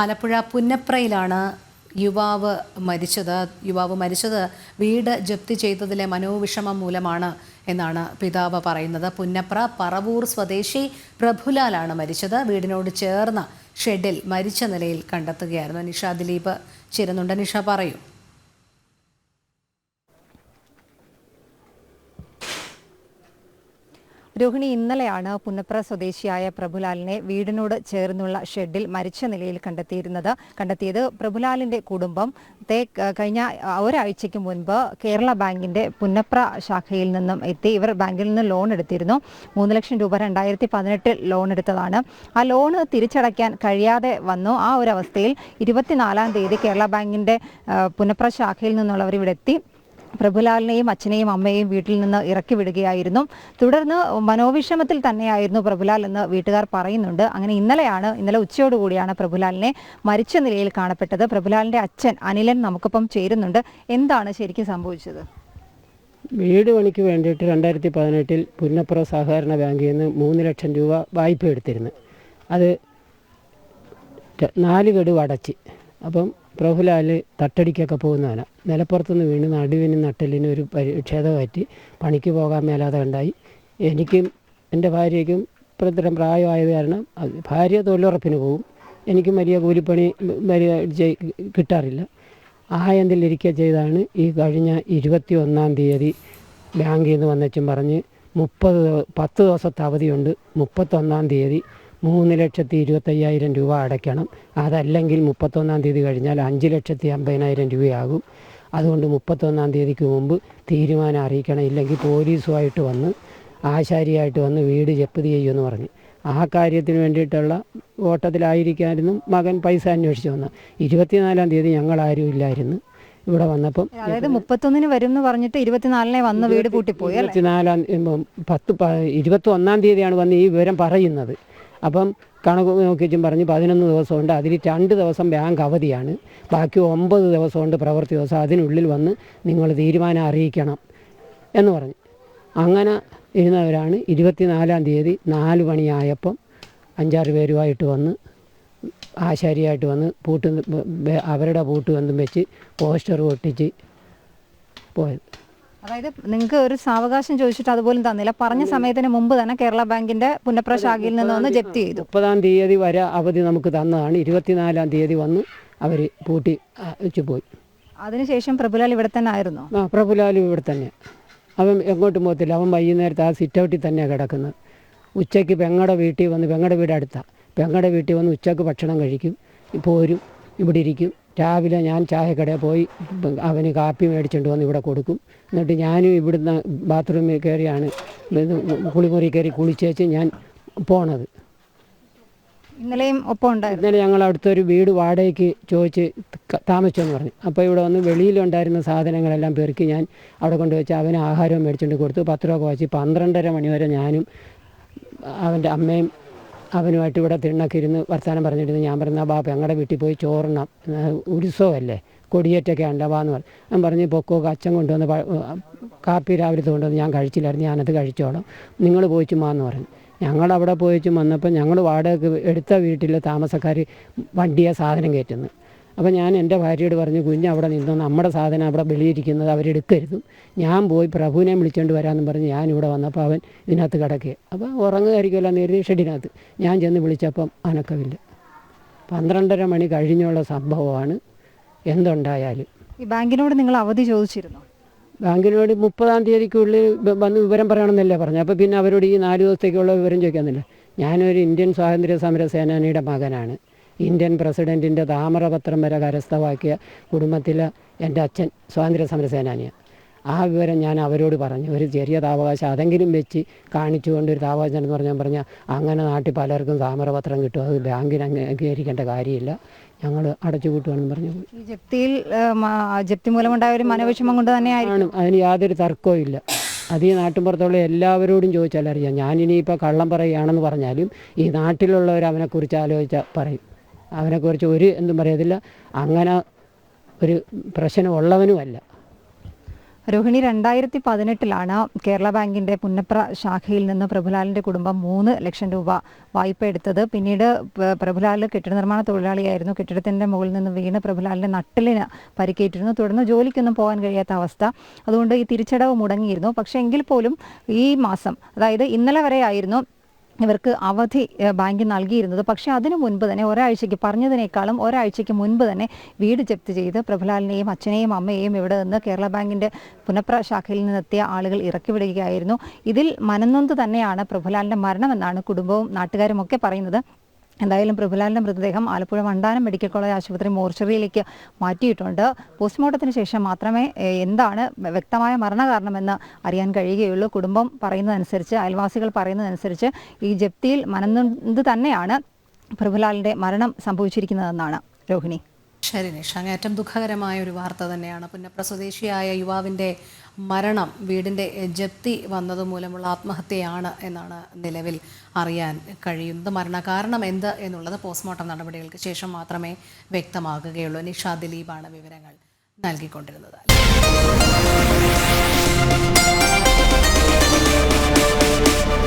ആലപ്പുഴ പുന്നപ്രയിലാണ് യുവാവ് മരിച്ചത്. യുവാവ് മരിച്ചത് വീട് ജപ്തി ചെയ്തതിലെ മനോവിഷമം മൂലമാണ് എന്നാണ് പിതാവ് പറയുന്നത്. പുന്നപ്ര പറവൂർ സ്വദേശി പ്രഭുലാലാണ് മരിച്ചത്. വീടിനോട് ചേർന്ന ഷെഡിൽ മരിച്ച നിലയിൽ കണ്ടെത്തുകയായിരുന്നു. നിഷ ദിലീപ് ചേരുന്നുണ്ട്. നിഷ പറയൂ. രോഹിണി ഇന്നലെയാണ് പുന്നപ്ര സ്വദേശിയായ പ്രഭുലാലിനെ വീടിനോട് ചേർന്നുള്ള ഷെഡിൽ മരിച്ച നിലയിൽ കണ്ടെത്തിയിരുന്നത്. കണ്ടെത്തിയത് പ്രഭുലാലിന്റെ കുടുംബം. തേ കഴിഞ്ഞ ഒരാഴ്ചയ്ക്ക് മുൻപ് കേരള ബാങ്കിന്റെ പുന്നപ്ര ശാഖയിൽ നിന്നും എത്തി ഇവർ ബാങ്കിൽ നിന്ന് ലോൺ എടുത്തിരുന്നു. മൂന്ന് ലക്ഷം രൂപ രണ്ടായിരത്തി പതിനെട്ടിൽ ലോൺ എടുത്തതാണ്. ആ ലോണ് തിരിച്ചടയ്ക്കാൻ കഴിയാതെ വന്നു. ആ ഒരു അവസ്ഥയിൽ ഇരുപത്തിനാലാം തീയതി കേരള ബാങ്കിന്റെ പുന്നപ്ര ശാഖയിൽ നിന്നുള്ളവർ ഇവിടെ എത്തി. പ്രഭുലാലിനെയും അച്ഛനെയും അമ്മയെയും വീട്ടിൽ നിന്ന് ഇറക്കി വിടുകയായിരുന്നു. തുടർന്ന് മനോവിഷമത്തിൽ തന്നെയായിരുന്നു പ്രഭുലാൽ എന്ന് വീട്ടുകാർ പറയുന്നുണ്ട്. അങ്ങനെ ഇന്നലെയാണ് ഇന്നലെ ഉച്ചയോടുകൂടിയാണ് പ്രഭുലാലിനെ മരിച്ച നിലയിൽ കാണപ്പെട്ടത്. പ്രഭുലാലിന്റെ അച്ഛൻ അനിലൻ നമുക്കൊപ്പം ചേരുന്നുണ്ട്. എന്താണ് ശരിക്കും സംഭവിച്ചത്? വീട് പണിക്ക് വേണ്ടിയിട്ട് രണ്ടായിരത്തി പതിനെട്ടിൽ പുന്നപ്പുറ സഹകരണ ബാങ്കിൽ നിന്ന് മൂന്ന് ലക്ഷം രൂപ വായ്പ എടുത്തിരുന്നു അത് നാല് ഗഡു അടച്ച്. അപ്പം പ്രഭുലാൽ തട്ടടിക്കൊക്കെ പോകുന്നവനാണ് നിലപ്പുറത്തുനിന്ന് വീണ് നടുവിനും നട്ടലിനും ഒരു പരി ക്ഷതമാറ്റി പണിക്ക് പോകാൻ മേലാതെ ഉണ്ടായി എനിക്കും എന്റെ ഭാര്യയ്ക്കും ഇത്രയും പ്രായമായത് കാരണം ഭാര്യ തൊഴിലുറപ്പിന് പോകും എനിക്കും വലിയ കൂലിപ്പണി വലിയ കിട്ടാറില്ല. ആയതിലിരിക്കുക ചെയ്താണ് ഈ കഴിഞ്ഞ ഇരുപത്തി ഒന്നാം തീയതി ബാങ്കിൽ നിന്ന് വന്നച്ചും പറഞ്ഞ് മുപ്പത് പത്ത് ദിവസത്തെ അവധിയുണ്ട്. മുപ്പത്തൊന്നാം തീയതി മൂന്ന് ലക്ഷത്തി ഇരുപത്തയ്യായിരം രൂപ അടയ്ക്കണം. അതല്ലെങ്കിൽ മുപ്പത്തൊന്നാം തീയതി കഴിഞ്ഞാൽ അഞ്ച് ലക്ഷത്തി അമ്പതിനായിരം രൂപയാകും. അതുകൊണ്ട് മുപ്പത്തൊന്നാം തീയതിക്ക് മുമ്പ് തീരുമാനം അറിയിക്കണം. ഇല്ലെങ്കിൽ പോലീസുമായിട്ട് വന്ന് ആശാരിയായിട്ട് വന്ന് വീട് ജപ്തി ചെയ്യുമെന്ന് പറഞ്ഞു. ആ കാര്യത്തിന് വേണ്ടിയിട്ടുള്ള ഓട്ടത്തിലായിരിക്കായിരുന്നു മകൻ പൈസ അന്വേഷിച്ച് വന്ന ഇരുപത്തിനാലാം തീയതി ഞങ്ങളാരും ഇല്ലായിരുന്നു. ഇവിടെ വന്നപ്പം അതായത് മുപ്പത്തൊന്നിന് വരും എന്ന് പറഞ്ഞിട്ട് ഇരുപത്തിനാലിനെ വന്ന് വീട് പൂട്ടിപ്പോയി അല്ലേ? ഇരുപത്തിനാലാം പത്ത് ഇരുപത്തി ഒന്നാം തീയതിയാണ് വന്ന് ഈ വിവരം പറയുന്നത്. അപ്പം കണക്ക് നോക്കിച്ചും പറഞ്ഞ് പതിനൊന്ന് ദിവസമുണ്ട്. അതിൽ രണ്ട് ദിവസം ബാങ്ക് അവധിയാണ്. ബാക്കി ഒമ്പത് ദിവസമുണ്ട് പ്രവൃത്തി ദിവസം. അതിനുള്ളിൽ വന്ന് നിങ്ങൾ തീരുമാനം അറിയിക്കണം എന്ന് പറഞ്ഞു. അങ്ങനെ ഇരുന്നവരാണ് ഇരുപത്തിനാലാം തീയതി നാല് മണിയായപ്പം അഞ്ചാറ് പേരുമായിട്ട് വന്ന് ആശാരിയായിട്ട് വന്ന് പൂട്ട് അവരുടെ പൂട്ട് ബന്ധം വെച്ച് പോസ്റ്റർ ഒട്ടിച്ച് പോയത്. അതായത് നിങ്ങൾക്ക് ഒരു സാവകാശം ചോദിച്ചിട്ട് അതുപോലും തന്നില്ല. പറഞ്ഞ സമയത്തിന് മുമ്പ് തന്നെ കേരള ബാങ്കിന്റെ പുന്നപ്ര ശാഖയിൽ നിന്ന് വന്ന് ജപ്തി ചെയ്തു. മുപ്പതാം തീയതി വരെ അവധി നമുക്ക് തന്നതാണ്. ഇരുപത്തിനാലാം തീയതി വന്ന് അവർ പൂട്ടി വെച്ചു പോയി. അതിനുശേഷം പ്രഭുലാൽ ഇവിടെ തന്നെ ആയിരുന്നു? ആ പ്രഭുലാൽ ഇവിടെ തന്നെ. അവൻ എങ്ങോട്ടും പോകത്തില്ല. അവൻ വൈകുന്നേരത്ത് ആ സിറ്റൗട്ടിൽ തന്നെയാണ് കിടക്കുന്നത്. ഉച്ചയ്ക്ക് പെങ്ങടെ വീട്ടിൽ വന്ന് പെങ്ങടെ വീട് അടുത്താണ് പെങ്ങടെ വീട്ടിൽ വന്ന് ഉച്ചയ്ക്ക് ഭക്ഷണം കഴിക്കും. പോരും ഇവിടെ ഇരിക്കും. രാവിലെ ഞാൻ ചായക്കടയിൽ പോയി അവന് കാപ്പി മേടിച്ചുകൊണ്ട് വന്ന് ഇവിടെ കൊടുക്കും. എന്നിട്ട് ഞാനും ഇവിടുന്ന് ബാത്റൂമിൽ കയറിയാണ് കുളിമുറി കയറി കുളിച്ചേച്ച് ഞാൻ പോണത്. ഇന്നലെയും ഒപ്പം ഉണ്ടായിരുന്നു. ഇന്നലെ ഞങ്ങൾ അടുത്തൊരു വീട് വാടകയ്ക്ക് ചോദിച്ച് താമസിച്ചെന്ന് പറഞ്ഞു. അപ്പോൾ ഇവിടെ വന്ന് വെളിയിലുണ്ടായിരുന്ന സാധനങ്ങളെല്ലാം പെറുക്കി ഞാൻ അവിടെ കൊണ്ടുവച്ച് അവന് ആഹാരവും മേടിച്ചുകൊണ്ട് കൊടുത്തു. പത്ത് രൂപ വച്ച് പന്ത്രണ്ടര മണി വരെ ഞാനും അവന്റെ അമ്മയും അവനുമായിട്ട് ഇവിടെ തിണ്ണൊക്കെ ഇരുന്ന് വർത്തമാനം പറഞ്ഞിരുന്നു. ഞാൻ പറഞ്ഞ ബാപ്പ ഞങ്ങളുടെ വീട്ടിൽ പോയി ചോറണം ഉത്സവമല്ലേ? കൊടിയേറ്റൊക്കെ ഉണ്ടാവാന്ന് പറഞ്ഞു ഞാൻ പറഞ്ഞ് പൊക്കോ അച്ഛൻ കൊണ്ടുവന്ന് കാപ്പി രാവിലത്തെ കൊണ്ടുവന്ന് ഞാൻ കഴിച്ചില്ലായിരുന്നു. ഞാനത് കഴിച്ചോളാം നിങ്ങൾ പോയി ചുമ്മാന്ന് പറഞ്ഞു. ഞങ്ങളവിടെ പോയി വന്നപ്പോൾ ഞങ്ങൾ വാടക എടുത്ത വീട്ടിലെ താമസക്കാർ വണ്ടിയെ സാധനം കയറ്റുന്നു അപ്പോൾ ഞാൻ എന്റെ ഭാര്യയോട് പറഞ്ഞു കുഞ്ഞ് അവിടെ നിന്ന് നമ്മുടെ സാധനം അവിടെ വെളിയിരിക്കുന്നത് അവരെടുക്കരുത് ഞാൻ പോയി പ്രഭുവിനെ വിളിച്ചുകൊണ്ട് വരാമെന്ന് പറഞ്ഞ് ഞാൻ ഇവിടെ വന്നപ്പോൾ അവൻ ഇതിനകത്ത് കിടക്കുക അപ്പോൾ ഉറങ്ങുമായിരിക്കുമല്ലോ നേരി ഷെഡിനകത്ത്. ഞാൻ ചെന്ന് വിളിച്ചപ്പം അനക്കമില്ല പന്ത്രണ്ടര മണി കഴിഞ്ഞുള്ള സംഭവമാണ്. എന്തുണ്ടായാലും. ഈ ബാങ്കിനോട് നിങ്ങൾ അവധി ചോദിച്ചിരുന്നു? ബാങ്കിനോട് മുപ്പതാം തീയതിക്കുള്ളിൽ വന്ന് വിവരം പറയണമെന്നല്ലേ പറഞ്ഞു അപ്പോൾ പിന്നെ അവരോട് ഈ നാല് ദിവസത്തേക്കുള്ള വിവരം ചോദിക്കാമെന്നില്ല ഞാനൊരു ഇന്ത്യൻ സ്വാതന്ത്ര്യ സമര സേനാനിയുടെ മകനാണ്. ഇന്ത്യൻ പ്രസിഡന്റിന്റെ താമരപത്രം വരെ കരസ്ഥമാക്കിയ കുടുംബത്തിൽ എന്റെ അച്ഛൻ സ്വാതന്ത്ര്യ സമര സേനാനിയാണ് ആ വിവരം ഞാൻ അവരോട് പറഞ്ഞു. ഒരു ചെറിയ താവകാശം അതെങ്കിലും വെച്ച് കാണിച്ചുകൊണ്ട് ഒരു താവകാശം എന്ന് പറഞ്ഞാൽ പറഞ്ഞാൽ അങ്ങനെ നാട്ടിൽ പലർക്കും താമരപത്രം കിട്ടും. അത് ബാങ്കിന് അംഗീകരിക്കേണ്ട കാര്യമില്ല. ഞങ്ങൾ അടച്ചു കൂട്ടുകയാണെന്ന് പറഞ്ഞു. ജപ്തിയിൽ ജപ്തി മൂലമുണ്ടായ ഒരു മനോവിഷമം കൊണ്ട് തന്നെയാണ് അതിന് യാതൊരു തർക്കവും ഇല്ല. അത് ഈ നാട്ടിൻപുറത്തുള്ള എല്ലാവരോടും ചോദിച്ചാൽ അറിയാം. ഞാനിനിയിപ്പോൾ കള്ളം പറയുകയാണെന്ന് പറഞ്ഞാലും ഈ നാട്ടിലുള്ളവർ അവനെക്കുറിച്ച് ആലോചിച്ചാൽ പറയും. അവനെക്കുറിച്ച് ഒരു എന്തും പറയത്തില്ല. അങ്ങനെ ഒരു പ്രശ്നം ഉള്ളവനുമല്ല രോഹിണി രണ്ടായിരത്തി പതിനെട്ടിലാണ് കേരള ബാങ്കിന്റെ പുന്നപ്ര ശാഖയിൽ നിന്ന് പ്രഭുലാലിന്റെ കുടുംബം മൂന്ന് ലക്ഷം രൂപ വായ്പ എടുത്തത്. പിന്നീട് പ്രഭുലാൽ കെട്ടിട നിർമ്മാണ തൊഴിലാളിയായിരുന്നു. കെട്ടിടത്തിന്റെ മുകളിൽ നിന്ന് വീണ് പ്രഭുലാലിന്റെ നട്ടിലിന് പരിക്കേറ്റിരുന്നു. തുടർന്ന് ജോലിക്കൊന്നും പോകാൻ കഴിയാത്ത അവസ്ഥ. അതുകൊണ്ട് ഈ തിരിച്ചടവ് മുടങ്ങിയിരുന്നു. പക്ഷേ എങ്കിൽ പോലും ഈ മാസം അതായത് ഇന്നലെ വരെ ആയിരുന്നു ഇവർക്ക് അവധി ബാങ്കിൽ ബാങ്ക് നൽകിയിരുന്നത്. പക്ഷേ അതിനു മുൻപ് തന്നെ ഒരാഴ്ചയ്ക്ക് പറഞ്ഞതിനേക്കാളും ഒരാഴ്ചയ്ക്ക് മുൻപ് തന്നെ വീട് ജപ്തി ചെയ്ത് പ്രഭുലാലിനെയും അച്ഛനെയും അമ്മയെയും ഇവിടെ നിന്ന് കേരള ബാങ്കിന്റെ പുനപ്ര ശാഖയിൽ നിന്നെത്തിയ ആളുകൾ ഇറക്കി വിടുകയായിരുന്നു ഇതിൽ മനനൊന്ത് തന്നെയാണ് പ്രഭുലാലിന്റെ മരണമെന്നാണ് കുടുംബവും നാട്ടുകാരും ഒക്കെ പറയുന്നത്. എന്തായാലും പ്രഭുലാലിന്റെ മൃതദേഹം ആലപ്പുഴ വണ്ടാനം മെഡിക്കൽ കോളേജ് ആശുപത്രി മോർച്ചറിയിലേക്ക് മാറ്റിയിട്ടുണ്ട്. പോസ്റ്റ്മോർട്ടത്തിന് ശേഷം മാത്രമേ എന്താണ് വ്യക്തമായ മരണകാരണമെന്ന് അറിയാൻ കഴിയുകയുള്ളൂ. കുടുംബം പറയുന്നതനുസരിച്ച് അയൽവാസികൾ പറയുന്നതനുസരിച്ച് ഈ ജപ്തിയിൽ മനന്നുണ്ട് തന്നെയാണ് പ്രഭുലാലിന്റെ മരണം സംഭവിച്ചിരിക്കുന്നതെന്നാണ്. രോഹിണി. ശരി നിഷ അങ്ങേറ്റം ദുഃഖകരമായ ഒരു വാർത്ത തന്നെയാണ്. പുന്നപ്ര സ്വദേശിയായ യുവാവിന്റെ മരണം വീടിന്റെ ജപ്തി വന്നതുമൂലമുള്ള ആത്മഹത്യയാണ് എന്നാണ് നിലവിൽ അറിയാൻ കഴിയുന്നത് മരണകാരണം എന്ത് എന്നുള്ളത് പോസ്റ്റ്മോർട്ടം നടപടികൾക്ക് ശേഷം മാത്രമേ വ്യക്തമാകുകയുള്ളൂ. നിഷ ദിലീപാണ് വിവരങ്ങൾ നൽകിക്കൊണ്ടിരുന്നത്.